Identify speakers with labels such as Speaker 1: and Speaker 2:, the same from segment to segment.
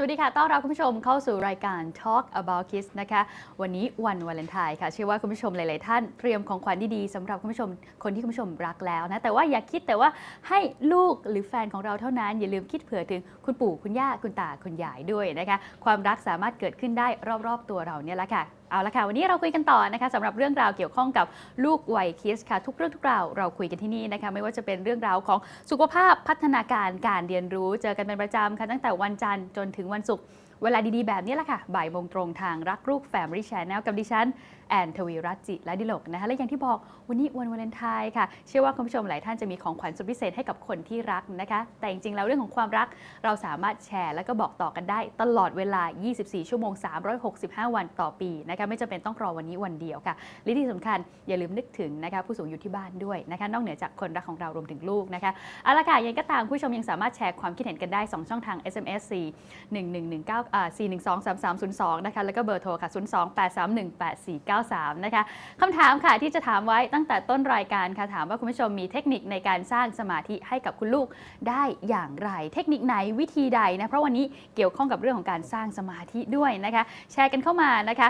Speaker 1: สวัสดีค่ะ ต้อนรับคุณผู้ชมเข้าสู่รายการ Talk About Kids นะคะ วันนี้วันวาเลนไทน์ค่ะ เชื่อว่าคุณผู้ชมหลาย ๆ ท่านเตรียมของขวัญดี ๆสำหรับคุณผู้ชมคนที่คุณผู้ชมรักแล้วนะ แต่ว่าอย่าคิดแต่ว่าให้ลูกหรือแฟนของเราเท่านั้น อย่าลืมคิดเผื่อถึงคุณปู่คุณย่าคุณตาคุณยายด้วยนะคะ ความรักสามารถเกิดขึ้นได้รอบ ๆ ตัวเราเนี่ยแหละค่ะ เอาละค่ะ วันนี้เราคุยกันต่อนะคะสำหรับเรื่องราวเกี่ยวข้องกับลูกวัยคิสค่ะ ทุกเรื่องทุกราวเราคุยกันที่นี่นะคะ ไม่ว่าจะเป็นเรื่องราวของสุขภาพพัฒนาการการเรียนรู้เจอกันเป็นประจำค่ะตั้งแต่วันจันทร์จนถึงวันศุกร์เวลาดีๆ แบบนี้แหละค่ะบ่ายโมงตรงทางรักลูก Family Channel กับดิฉัน แอนทวีรัตจิและดิลกนะคะและอย่างที่บอกวันนี้วันวาเลนไทน์ค่ะ เชื่อว่าคุณผู้ชมหลายท่านจะมีของขวัญสุดพิเศษให้กับคนที่รักนะคะ แต่จริงๆแล้วเรื่องของความรักเราสามารถแชร์ แล้วก็บอกต่อกันได้ตลอดเวลา 24 ชั่วโมง 365 วันต่อปีนะคะไม่จำเป็นต้องรอวันนี้วันเดียวค่ะและที่สำคัญอย่าลืมนึกถึงนะคะผู้สูงอายุที่บ้านด้วยนะคะ นอกเหนือจากคนรักของเรารวมถึงลูกนะคะเอาละค่ะยังก็ตามผู้ชมยังสามารถแชร์ความคิดเห็นกันได้ 2 ช่องทาง SMS 4 1119 4123302นะคะแล้วก็เบอร์โทรค่ะ 028 93 นะคะคำถามค่ะที่จะถามไว้ตั้งแต่ต้นรายการค่ะถามว่าคุณผู้ชมมีเทคนิคในการสร้างสมาธิให้กับคุณลูกได้อย่างไร เทคนิคไหนวิธีใดนะเพราะวันนี้เกี่ยวข้องกับเรื่องของการสร้างสมาธิด้วยนะคะ แชร์กันเข้ามานะคะ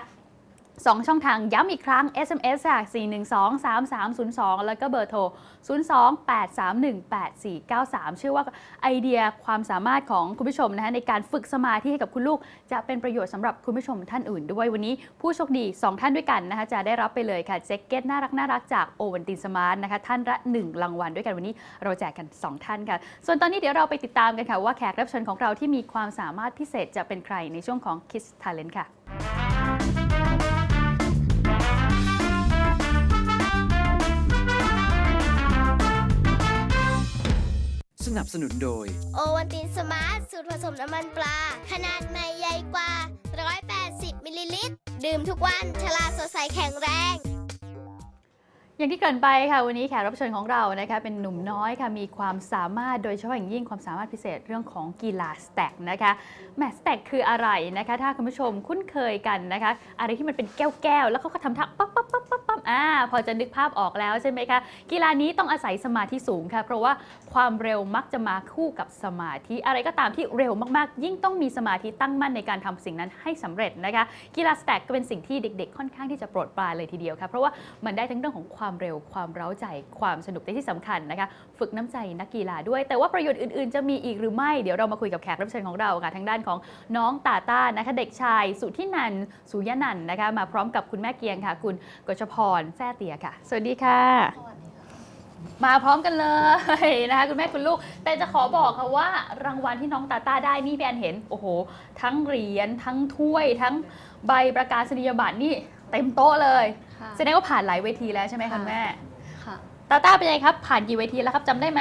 Speaker 1: สองช่องทางย้ำอีกครั้ง SMS จาก4123302 แล้วก็เบอร์โทร 028318493 เชื่อว่าไอเดียความสามารถของคุณผู้ชมนะคะในการฝึกสมาธิให้กับคุณลูก จะเป็นประโยชน์สำหรับคุณผู้ชมท่านอื่นด้วยวันนี้ผู้โชคดี 2 ท่านด้วยกันนะคะจะได้รับไปเลยค่ะแจ็คเก็ตน่ารักน่ารักจากโอวันตินสมาร์ทนะคะท่านละ 1 รางวัลด้วยกันวันนี้เราแจกกัน 2 ท่านค่ะ ส่วนตอนนี้เดี๋ยวเราไปติดตามกันค่ะว่าแขกรับเชิญของเราที่มีความสามารถพิเศษจะเป็นใครในช่วงของ Kiss Talent ค่ะ
Speaker 2: สนับสนุนโดย
Speaker 3: โอวันตินสมาร์ท สูตรผสมน้ำมันปลา ขนาดใหม่ใหญ่กว่า 180 มิลลิลิตร ดื่มทุกวัน ฉลาดสดใสแข็งแรง
Speaker 1: อย่างที่เกินไปค่ะวันนี้แขกรับเชิญของเรานะคะเป็นหนุ่มน้อยค่ะมีความสามารถโดยเฉพาะอย่างยิ่งความสามารถพิเศษเรื่องของกีฬาสแต็กนะคะแมสแต็กคืออะไรนะคะ ถ้าคุณผู้ชมคุ้นเคยกันนะคะ อะไรที่มันเป็นแก้วๆแล้วเขาก็ทำท่าปั๊บปั๊บปั๊บปั๊บปั๊บอ่าพอจะนึกภาพออกแล้วใช่ไหมคะกีฬานี้ต้องอาศัยสมาธิสูงค่ะ เพราะว่าความเร็วมักจะมาคู่กับสมาธิ อะไรก็ตามที่เร็วมากๆ ยิ่งต้องมีสมาธิตั้งมั่นในการทำสิ่งนั้นให้สำเร็จนะคะ กีฬาสแต็กก็เป็นสิ่งที่เด็ก ๆ ค่อนข้างที่จะโปรดปรานเลยทีเดียวค่ะเพราะว่ามันได้ทั้งเรื่องของความความเร็วความเร้าใจความสนุกแต่ที่สำคัญนะคะ ฝึกน้ำใจนักกีฬาด้วย แต่ว่าประโยชน์อื่น ๆ จะมีอีกหรือไม่เดี๋ยวเรามาคุยกับแขกรับเชิญของเราค่ะ ทางด้านของน้องตาต้านะคะเด็กชายสุทธินันสุยนันนะคะมาพร้อมกับคุณแม่เกียงค่ะ คุณกชพรแซ่เตียค่ะ สวัสดีค่ะมาพร้อมกันเลยนะคะคุณแม่คุณลูก แต่จะขอบอกค่ะว่ารางวัลที่น้องตาต้าได้นี่พี่แอนเห็น โอ้โห ทั้งเหรียญทั้งถ้วยทั้งใบประกาศนียบัตรนี่ เต็มโต๊ะเลย
Speaker 4: ค่ะ
Speaker 1: แสดงว่าผ่านหลายเวทีแล้วใช่ไหมคะ
Speaker 4: ค่ะ
Speaker 1: คุณแม่
Speaker 4: ค่ะ
Speaker 1: ตาต้าเป็นไงครับ ผ่านกี่เวทีแล้วครับจำได้ไหม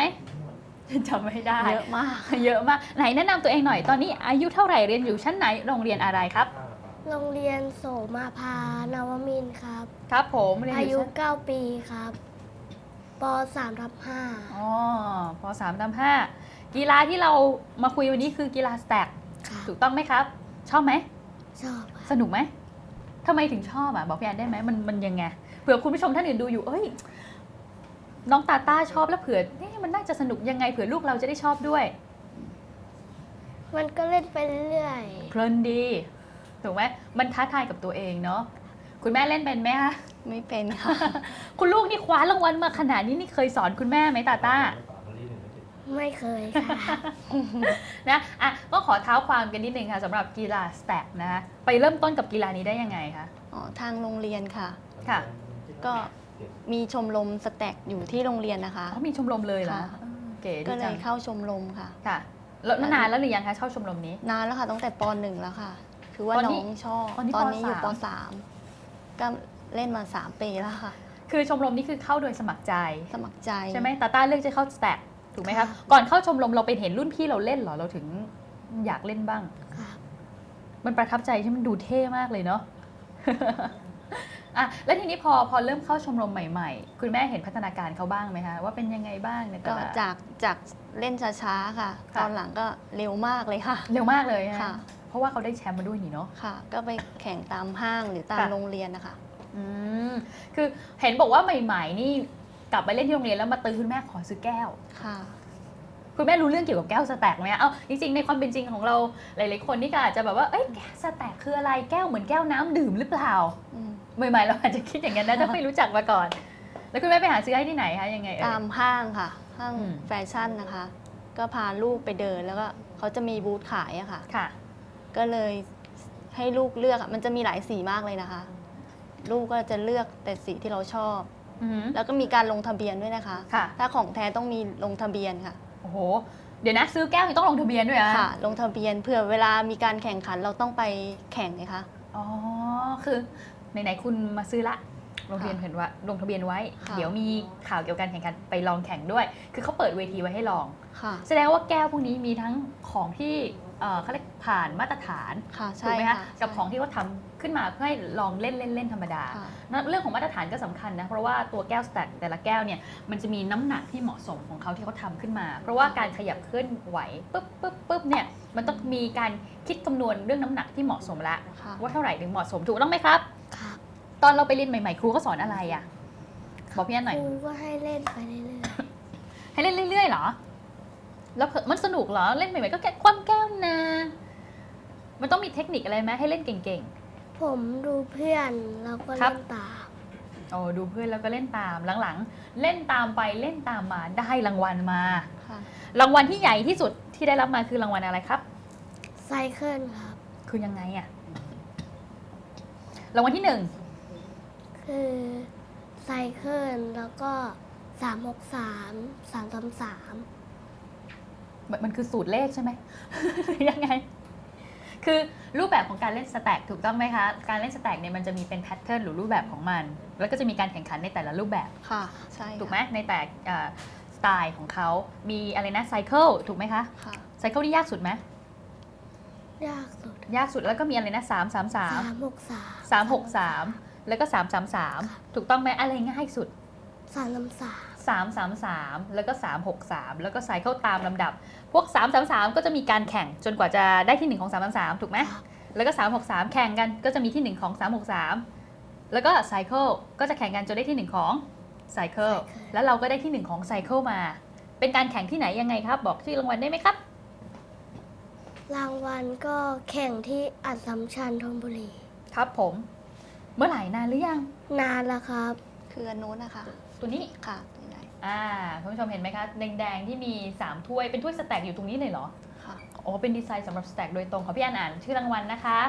Speaker 1: จำไม่ได้
Speaker 4: เยอะมาก
Speaker 1: เยอะมากไหนแนะนำตัวเองหน่อยตอนนี้อายุเท่าไหร่เรียนอยู่ชั้นไหนโรงเรียนอะไรครับ
Speaker 3: โรงเรียนโสมาพานวมินทร์ครับ
Speaker 1: ครับผมเรียน
Speaker 3: อา
Speaker 1: อ
Speaker 3: ยุ
Speaker 1: ยู่ชั้น
Speaker 3: 9ปีครับป3ทับ
Speaker 1: อ๋อปสามตามห้ากีฬาที่เรามาคุยวันนี้คือกีฬาสแต็ก
Speaker 3: 5ค่ะ
Speaker 1: ถูกต้องไหมครับ ชอบไหม
Speaker 3: ชอบค่ะ
Speaker 1: สนุกไหม ทำไมถึงชอบอะบอกพี่แอนได้ไหมมันมันยังไงเผื่อคุณผู้ชมท่านอื่นดูอยู่เอ้ย น้องตาต้าชอบแล้วเผื่อเอ๊ะมันน่าจะสนุกยังไงเผื่อลูกเราจะได้ชอบด้วย
Speaker 3: มันก็เล่นไปเรื่อย
Speaker 1: เพลินดีถูกไหมมันท้าทายกับตัวเองเนาะคุณแม่เล่นเป็นไหมคะ
Speaker 4: ไม่เป็นค่ะ
Speaker 1: คุณลูกนี่คว้ารางวัลมาขนาดนี้นี่เคยสอนคุณแม่ไหมตาต้า
Speaker 3: ๆ ไม่เคยค่ะ
Speaker 1: นะอะก็ขอเท้าความกันนิดนึงค่ะสำหรับกีฬาสแต็กนะคะไปเริ่มต้นกับกีฬานี้ได้ยังไงคะ
Speaker 4: อ๋อทางโรงเรียนค่ะ
Speaker 1: ค่ะ
Speaker 4: ก็มีชมรมสแต็กอยู่ที่โรงเรียนนะคะ
Speaker 1: เขามีชมรมเลยเหรอ
Speaker 4: ค่ะ
Speaker 1: อืมเก๋ดี
Speaker 4: ก็เล
Speaker 1: จั
Speaker 4: ย
Speaker 1: ง
Speaker 4: เข้าชมรมค่ะ
Speaker 1: ค่ะแล้วนานแล้วหรือยังคะเข้าชมรมนี้
Speaker 4: นานแล้วค่ะตั้งแต่ปหนึ่งแล้วค่ะ คือว่า
Speaker 1: ตอน
Speaker 4: น้
Speaker 1: นี้
Speaker 4: องชอบ
Speaker 1: ตอนนี้
Speaker 4: ตอน
Speaker 1: ป
Speaker 4: นี้อยู่
Speaker 1: สาม
Speaker 4: ปสามก็เล่นมาสามปีแล้วค่ะ
Speaker 1: คือชมรมนี้คือเข้าโดยสมัครใจ
Speaker 4: สมัครใจ
Speaker 1: ใช่ไหมตาต้าเลือกจะเข้าสแต็ก ถูกไหมครับ
Speaker 4: ค่ะ
Speaker 1: ก่อนเข้าชมรมเราไปเห็นรุ่นพี่เราเล่นเหรอเราถึงอยากเล่นบ้าง
Speaker 3: ครับ
Speaker 1: มันประทับใจที่มันดูเท่มากเลยเนาะ อะแล้วทีนี้พอพอเริ่มเข้าชมรมใหม่ๆ คุณแม่เห็นพัฒนาการเขาบ้างไหมคะว่าเป็นยังไงบ้างในแต่
Speaker 4: ก็
Speaker 1: ละ
Speaker 4: จากจากเล่นช้าๆค่ะ
Speaker 1: ค่ะ
Speaker 4: ตอนหลังก็เร็วมากเลยค่ะ
Speaker 1: เร็วมากเลยฮ
Speaker 4: ค่ะ
Speaker 1: เพราะว่าเขาได้แชมป์มาด้วยนี่เนาะ
Speaker 4: ค่ะ ก็ไปแข่งตามห้างหรือตาม
Speaker 1: ค่ะ
Speaker 4: โรงเรียนนะคะ
Speaker 1: อืมคือเห็นบอกว่าใหม่ ๆ นี่ กลับไปเล่นที่โรงเรียนแล้วมาตื้อคุณแม่ขอซื้อแก้ว
Speaker 4: ค่ะ
Speaker 1: คุณแม่รู้เรื่องเกี่ยวกับแก้วสแต็กไหมเอาจริงๆในความเป็นจริงของเราหลาย ๆ คนนี่ก็อาจจะแบบว่าเอ้ยแก้วสแต็กคืออะไรแก้วเหมือนแก้วน้ำดื่มหรือเปล่า
Speaker 4: อืม
Speaker 1: ใหม่ๆเราอาจจะคิดอย่างนั้นนะถ้าไม่รู้จักมาก่อน แล้วคุณแม่ไปหาซื้อให้ที่ไหนคะยังไงเอ่ย
Speaker 4: ตามห้างค่ะ ห้าง
Speaker 1: อืม
Speaker 4: แฟชั่นนะคะ ก็พาลูกไปเดินแล้วก็เขาจะมีบูธขายอะค่ะ
Speaker 1: ค่ะ
Speaker 4: ก็เลยให้ลูกเลือกอะมันจะมีหลายสีมากเลยนะคะ ลูกก็จะเลือกแต่สีที่เราชอบ
Speaker 1: อือหือ
Speaker 4: แล้วก็มีการลงทะเบียนด้วยนะคะ
Speaker 1: ค่ะ
Speaker 4: ถ้าของแท้ต้องมีลงทะเบียนค่ะ
Speaker 1: โอ้โห เดี๋ยวนะซื้อแก้วนี่ต้องลงทะเบียนด้วยเหรอะ
Speaker 4: ค่ะ ลงทะเบียนเผื่อเวลามีการแข่งขันเราต้องไปแข่งไงคะ
Speaker 1: อ๋อ คือไหนๆคุณมาซื้อละ ลงทะเบียน
Speaker 4: ค่ะ
Speaker 1: เห็นว่าลงทะเบียนไว้
Speaker 4: ค่ะ
Speaker 1: เดี๋ยวมีข่าวเกี่ยวกับการแข่งขันไปลองแข่งด้วย คือเขาเปิดเวทีไว้ให้ลอง
Speaker 4: ค่ะ
Speaker 1: แสดงว่าแก้วพวกนี้มีทั้งของที่เอ่อเขาเรียกผ่านมาตรฐาน
Speaker 4: ค่ะ
Speaker 1: ถู
Speaker 4: ใช่
Speaker 1: กไหมคะ
Speaker 4: ค่ะ
Speaker 1: กับของที่เขาทำ ขึ้นมาเพื่อให้ลองเล่นเล่นเล่นธรรมดา
Speaker 4: ค่ะ
Speaker 1: นะเรื่องของมาตรฐานก็สำคัญนะ เพราะว่าตัวแก้วสแต็กแต่ละแก้วเนี่ยมันจะมีน้ำหนักที่เหมาะสมของเขาที่เขาทำขึ้นมา เพราะว่าการขยับเคลื่อนไหวปุ๊บปุ๊บปุ๊บเนี่ยมันต้องมีการคิดคำนวณเรื่องน้ำหนักที่เหมาะสมละ
Speaker 4: ค่ะ
Speaker 1: ว่าเท่าไหร่ถึงเหมาะสมถูกต้องไหมครับ
Speaker 3: ครับ
Speaker 1: ตอนเราไปเรียนใหม่ๆ ครูก็สอนอะไรอะบอกพี่อันหน่อย
Speaker 3: ครูก็ให้เล่นไปเรื่อย
Speaker 1: ให้เล่นเรื่อยๆเหรอ แล้วเผลอมันสนุกเหรอเล่นใหม่ๆก็แค่คว่ำแก้วนะมันต้องมีเทคนิคอะไรไหมให้เล่นเก่ง
Speaker 3: ๆ ผมดูเพื่อนแล้วก็
Speaker 1: ครั
Speaker 3: เล่
Speaker 1: บ
Speaker 3: นตาม
Speaker 1: ๆโอ้ดูเพื่อนแล้วก็เล่นตาม หลังๆ เล่นตามไปเล่นตามมาได้รางวัลมา
Speaker 4: ค่ะ
Speaker 1: รางวัลที่ใหญ่ที่สุดที่ได้รับมาคือรางวัลอะไรครับ
Speaker 3: ไซเคิลครับ
Speaker 1: คือยังไงอะรางวัลที่หนึ่ง
Speaker 3: คือไซเคิลแล้วก็สามหกสามสามสามสาม
Speaker 1: มันมันคือสูตรเลขใช่ไหม หรือยังไง คือ รูปแบบของการเล่นสแต็กถูกต้องไหมคะ การเล่นสแต็กเนี่ยมันจะมีเป็นแพทเทิร์นหรือรูปแบบของมัน แล้วก็จะมีการแข่งขันในแต่ละรูปแบบ
Speaker 4: ค่ะ ใช่ค่ะ
Speaker 1: ถูกไหมในแต่สไตล์ของเขา มีอะไรนะไซเคิลถูกไหมคะ
Speaker 4: ค่ะ
Speaker 1: ไซเคิลนี่ยากสุดไหม
Speaker 3: ยากสุด
Speaker 1: ยากสุดแล้วก็มีอะไรนะสามสามสาม
Speaker 3: สามหกสาม
Speaker 1: สามหกสามแล้วก็สามสามสามถูกต้องไหมอะไรง่ายสุด
Speaker 3: สามสามสาม
Speaker 1: 3 3 3 แล้วก็ 3 6 3 แล้วก็ไซเคิลตามลำดับ พวก 3 3 3 ก็จะมีการแข่งจนกว่าจะได้ที่ 1 ของ 3 3 3 ถูกไหม
Speaker 3: ครับ
Speaker 1: แล้วก็ 3 6 3 แข่งกันก็จะมีที่ 1 ของ 3 6 3 แล้วก็ไซเคิลก็จะแข่งกันจนได้ที่ 1 ของไซเคิลแล้วเราก็ได้ที่ 1 ของไซเคิลมา เป็นการแข่งที่ไหนยังไงครับ บอกชื่อรางวัลได้ไหมครับ
Speaker 3: รางวัลก็แข่งที่อัสสัมชัญธนบุรี
Speaker 1: ครับผม เมื่อไหร่นานหรือยัง
Speaker 3: นานแล้วครับ
Speaker 4: คืออันนู้นนะคะ
Speaker 1: ตัวนี้
Speaker 4: ค่ะตัวใหญ่
Speaker 1: อ่าคุณผู้ชมเห็นไหมคะแดงๆที่มี 3 ถ้วยเป็นถ้วยสแต็กอยู่ตรงนี้เลยเหรอ
Speaker 4: ค่ะ
Speaker 1: โอ้เป็นดีไซน์สำหรับสแต็กโดยตรงขอพี่อ่านอ่านชื่อรางวัลนะคะ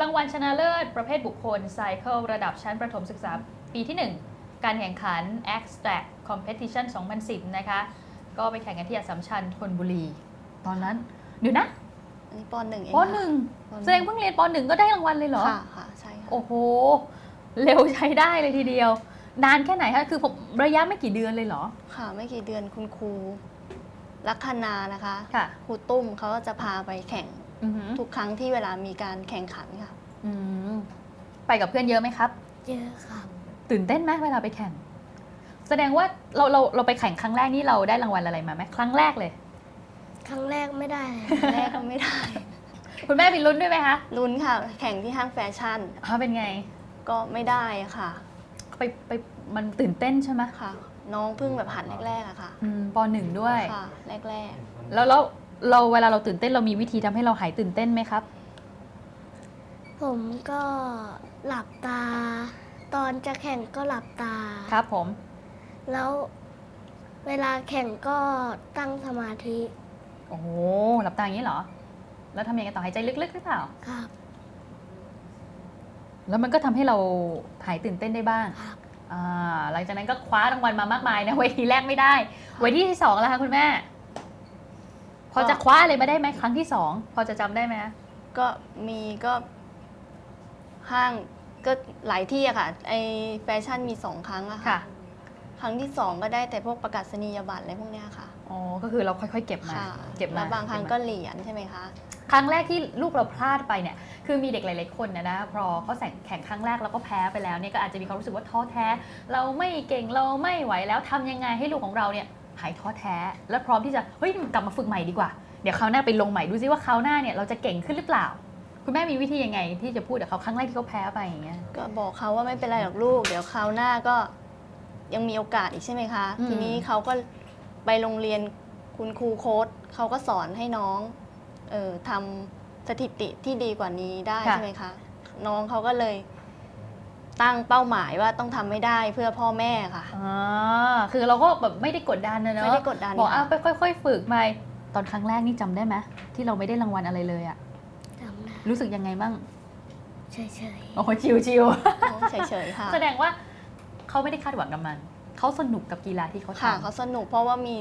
Speaker 1: รางวัลชนะเลิศ ประเภทบุคคลไซเคิลระดับชั้นประถมศึกษาปีที่ 1 การแข่งขัน a x t r a c t Competition 2010 นะคะ ก็ไปแข่งกันที่อัสสัมชัญธนบุรี ตอนนั้นเดี๋ยวนะ
Speaker 4: อันนี้ปหนึ่งเอง
Speaker 1: ป
Speaker 4: ค่ะ
Speaker 1: หนึ่ง
Speaker 4: ปหนึ่
Speaker 1: แสดงเพิ่งเรียนปหนึ่งก็ได้รางวัลเลยเหรอ
Speaker 4: ค่ะค่ะใช่ค่ะ
Speaker 1: โอ้โห เร็วใช้ได้เลยทีเดียว นานแค่ไหนคะคือผมระยะไม่กี่เดือนเลยเหรอ
Speaker 4: ค่ะไม่กี่เดือนคุณครูลัคนานะคะ
Speaker 1: ค่ะ
Speaker 4: ครูตุ้มเขาก็จะพาไปแข่ง
Speaker 1: อือหือ
Speaker 4: ทุกครั้งที่เวลามีการแข่งขันค่ะ
Speaker 1: อืมไปกับเพื่อนเยอะไหมครับ
Speaker 3: เยอะครับ
Speaker 1: ตื่นเต้นไหมเวลาไปแข่ง แสดงว่าเราเราเราไปแข่งครั้งแรกนี่เราได้รางวัลอะไรมาไหมครั้งแรกเลย
Speaker 3: ครั้งแรกไม่ได้เลย
Speaker 4: แรกก็ไม่ได้
Speaker 1: คุณแม่มีลุ้นด้วยไหมคะ
Speaker 4: ลุ้นค่ะ แข่งที่ห้างแฟชั่น
Speaker 1: อ๋อเป็นไง
Speaker 4: ก็ไม่ได้ค่ะ
Speaker 1: ไปไปมันตื่นเต้นใช่ไหม
Speaker 4: ค่ะ น้องเพิ่งแบบหัดแรกๆอะค่ะ
Speaker 1: อืมปหนึ่งด้วย
Speaker 4: ค่ะ แรก
Speaker 1: แล้วแล้วเราเวลาเราตื่นเต้นเรามีวิธีทำให้เราหายตื่นเต้นไหมครับ
Speaker 3: ผมก็หลับตา ตอนจะแข่งก็หลับตา
Speaker 1: ครับผม
Speaker 3: แล้วเวลาแข่งก็ตั้งสมาธิ
Speaker 1: โอ้โหหลับตาอย่างนี้เหรอ แล้วทำยังไงต่อหายใจลึกๆหรือเปล่า
Speaker 3: ครับ
Speaker 1: แล้วมันก็ทำให้เราหายตื่นเต้นได้บ้าง
Speaker 3: ครับ
Speaker 1: อ่าหลังจากนั้นก็คว้ารางวัลมามากมายนะเวทีแรกไม่ได้ เวทีที่สองแล้วคะคุณแม่ พอจะคว้าอะไรมาได้ไหมครั้งที่สองพอจะจำได้ไหม
Speaker 4: ๆก็มีก็ห้างก็หลายที่อะค่ะ ไอแฟชั่นมีสองครั้งอะ
Speaker 1: ค่ะ
Speaker 4: ครั้งที่สองก็ได้แต่พวกประกาศนียบัตรอะไรพวกเนี้ยค่ะ
Speaker 1: อ๋อ ก็คือเราค่อยๆ เก็บมา
Speaker 4: ค่ะ
Speaker 1: เก็บมา
Speaker 4: แล้วบางครั้ง
Speaker 1: เบมา
Speaker 4: ก็เหรียญใช่ไหมคะ
Speaker 1: ครั้งแรกที่ลูกเราพลาดไปเนี่ย คือมีเด็กหลายๆคนนะนะ พอเขาแข่งแข่งครั้งแรกแล้วก็แพ้ไปแล้วเนี่ย ก็อาจจะมีความรู้สึกว่าท้อแท้ เราไม่เก่ง เราไม่ไหวแล้วทำยังไงให้ลูกของเราเนี่ยหายท้อแท้ และพร้อมที่จะ เฮ้ยกลับมาฝึกใหม่ดีกว่า เดี๋ยวคราวหน้าไปลงใหม่ดูซิว่าคราวหน้าเนี่ยเราจะเก่งขึ้นหรือเปล่า คุณแม่มีวิธียังไง ที่จะพูดกับเขาครั้งแรกที่เขาแพ้ไปอย่างเงี้ย
Speaker 4: ก็บอกเขาว่าไม่เป็นไรหรอกลูก เดี๋ยวคราวหน้าก็ยังมีโอกาสอีกใช่ไหมคะ
Speaker 1: อืม
Speaker 4: ทีนี้เขาก็ ไปโรงเรียนคุณครูโค้ดเขาก็สอนให้น้องเออทำสถิติที่ดีกว่านี้ได้
Speaker 1: ค่ะ
Speaker 4: ใช่ไหมคะน้องเขาก็เลย ตั้งเป้าหมายว่าต้องทำไม่ได้เพื่อพ่อแม่ค่ะ
Speaker 1: อ่าคือเราก็แบบไม่ได้กดดันนะเนาะ
Speaker 4: ไม่ได้กดดัน
Speaker 1: บอกอะ
Speaker 4: ค่ะ
Speaker 1: ไปค่อย ๆ ฝึกไปตอนครั้งแรกนี่จำได้ไหมที่เราไม่ได้รางวัลอะไรเลยอะ
Speaker 3: จำได้
Speaker 1: รู้สึกยังไงบ้าง
Speaker 3: เฉย
Speaker 1: โอ้โหชิวชิว
Speaker 4: เฉยๆค่ะ
Speaker 1: ๆแสดงว่าเขาไม่ได้คาดหวังกับมัน เขาสนุกกับกีฬาที่เขา
Speaker 4: ค่ะ
Speaker 1: ทำ
Speaker 4: เขาสนุกเพราะว่ามี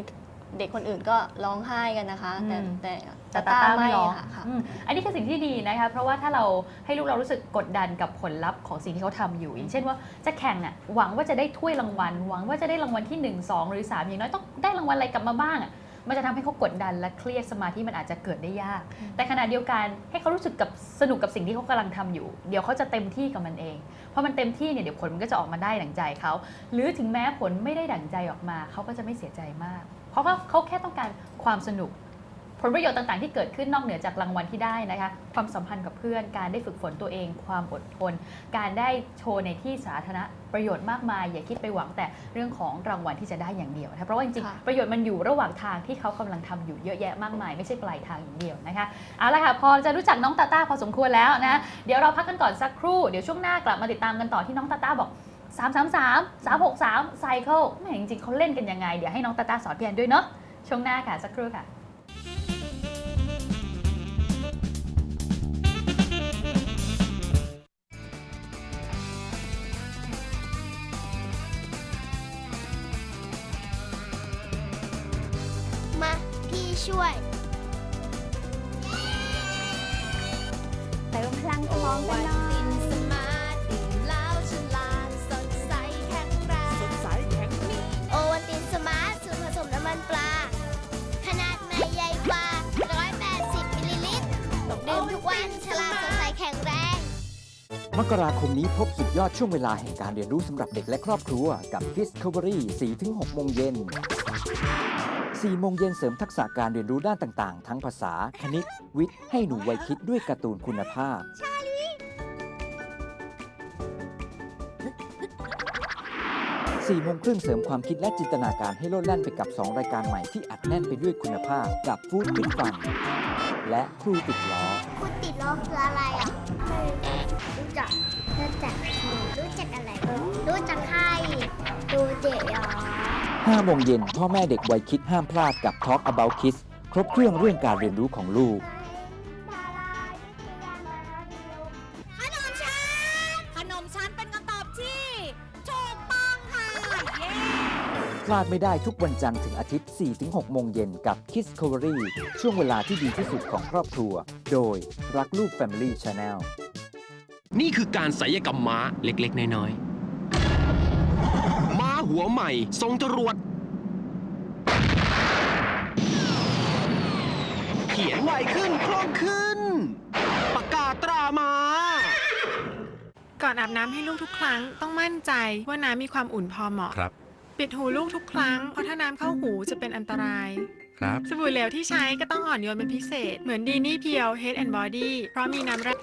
Speaker 4: เด็กคนอื่นก็ร้องไห้กันนะคะ แต่
Speaker 1: อืม
Speaker 4: แต่
Speaker 1: แต่
Speaker 4: ตา
Speaker 1: ตา
Speaker 4: ตา
Speaker 1: ต้า
Speaker 4: ไม่
Speaker 1: ไม่ร้อง
Speaker 4: ค่ะค่ะ
Speaker 1: อืมอันนี้คือสิ่งที่ดีนะคะ เพราะว่าถ้าเราให้ลูกเรารู้สึกกดดันกับผลลัพธ์ของสิ่งที่เขาทำอยู่ อย่างเช่นว่าจะแข่งอะหวังว่าจะได้ถ้วยรางวัล หวังว่าจะได้รางวัลที่ 1 2 หรือ 3 อย่างน้อยต้องได้รางวัลอะไรกลับมาบ้างอะ มันจะทำให้เขากดดันและเครียดสมาธิมันอาจจะเกิดได้ยาก แต่ขณะเดียวกันให้เขารู้สึกกับสนุกกับสิ่งที่เขากำลังทำอยู่ เดี๋ยวเขาจะเต็มที่กับมันเอง เพราะมันเต็มที่เนี่ยเดี๋ยวผลมันก็จะออกมาได้ดั่งใจเขา หรือถึงแม้ผลไม่ได้ดั่งใจออกมาเขาก็จะไม่เสียใจมาก เพราะว่าเขาแค่ต้องการความสนุกผ ลประโยชน์ต่างๆ ที่เกิดขึ้นนอกเหนือจากรางวัลที่ได้นะคะ ความสัมพันธ์กับเพื่อน การได้ฝึกฝนตัวเอง ความอดทน การได้โชว์ในที่สาธารณะประโยชน์มากมาย อย่าคิดไปหวังแต่เรื่องของรางวัลที่จะได้อย่างเดียวนะคะเพราะว่าจริง
Speaker 4: ค่ะ
Speaker 1: ๆประโยชน์มันอยู่ระหว่างทางที่เขากำลังทำอยู่เยอะแยะมากมาย ไม่ใช่ปลายทางอย่างเดียวนะคะเอาละค่ะพอจะรู้จักน้องตาต้าพอสมควรแล้วนะเดี๋ยวเราพักกันก่อนสักครู่เดี๋ยวช่วงหน้ากลับมาติดตามกันต่อที่น้องตาต้าบอก3 3 3 3 6 3ไซเคิลแหมจริงๆเขาเล่นกันยังไง เดี๋ยวให้น้องตาต้าสอนพี่แอนด้วยเนาะช่วงหน้าค่ะ สักครู่ค่ะ
Speaker 3: ลาดสดใสแข็งแรงโอวัลตินสมาร์ทสูตรผสมน้ำมันปลา ขนาดใหม่ใหญ่กว่า 180 มิลลิลิตรดื่มทุกวันฉลาดสดใสแข็งแรง
Speaker 5: มกราคมนี้พบสุดยอดช่วงเวลาแห่งการเรียนรู้สำหรับเด็กและครอบครัว กับ Discovery 4-6โมงเย็น 4โมงเย็นเสริมทักษะการเรียนรู้ด้านต่างๆ ทั้งภาษา คณิต วิทย์ ให้หนูไวยคิดด้วยการ์ตูนคุณภาพ 4โมงครึ่งเสริมความคิดและจินตนาการให้โลดแล่นไปกับ 2 รายการใหม่ที่อัดแน่นไปด้วยคุณภาพ กับฟู้ดฟิตฟันและครูติดล้อ
Speaker 3: คุณติดล้อคืออะไรอะรู้จักรู้จักรู้จักอะไร รู้จักใครดูเด็กเหรอ
Speaker 5: 5โมงเย็นพ่อแม่เด็กวัยคิดห้ามพลาดกับ Talk About Kids ครบเครื่องเรื่องการเรียนรู้ของลูก
Speaker 3: ขนมชั้น ขนมชั้นเป็นคำตอบที่ถูกต้องค่ะ เย้
Speaker 5: พลาดไม่ได้ทุกวันจันทร์ถึงอาทิตย์ 4-6 โมงเย็นกับ Kids Covery ช่วงเวลาที่ดีที่สุดของครอบครัว โดยรักลูก Family Channel
Speaker 6: นี่คือการศัลยกรรมม้าเล็กๆ น้อยๆม้า หัวใหม่ทรงจรวด เขียนไวขึ้นคล่องขึ้น ปากกาตราม้า
Speaker 7: ก่อนอาบน้ำให้ลูกทุกครั้งต้องมั่นใจว่าน้ำมีความอุ่นพอเหมาะ
Speaker 6: ครับ
Speaker 7: ปิดหูลูกทุกครั้ง เพราะถ้าน้ำเข้าหูจะเป็นอันตราย
Speaker 6: ครับ
Speaker 7: สบู่เหลวที่ใช้ก็ต้องอ่อนโยนเป็นพิเศษ เหมือนดีนี่เพียว Head and Body เพราะมีน้ำแร่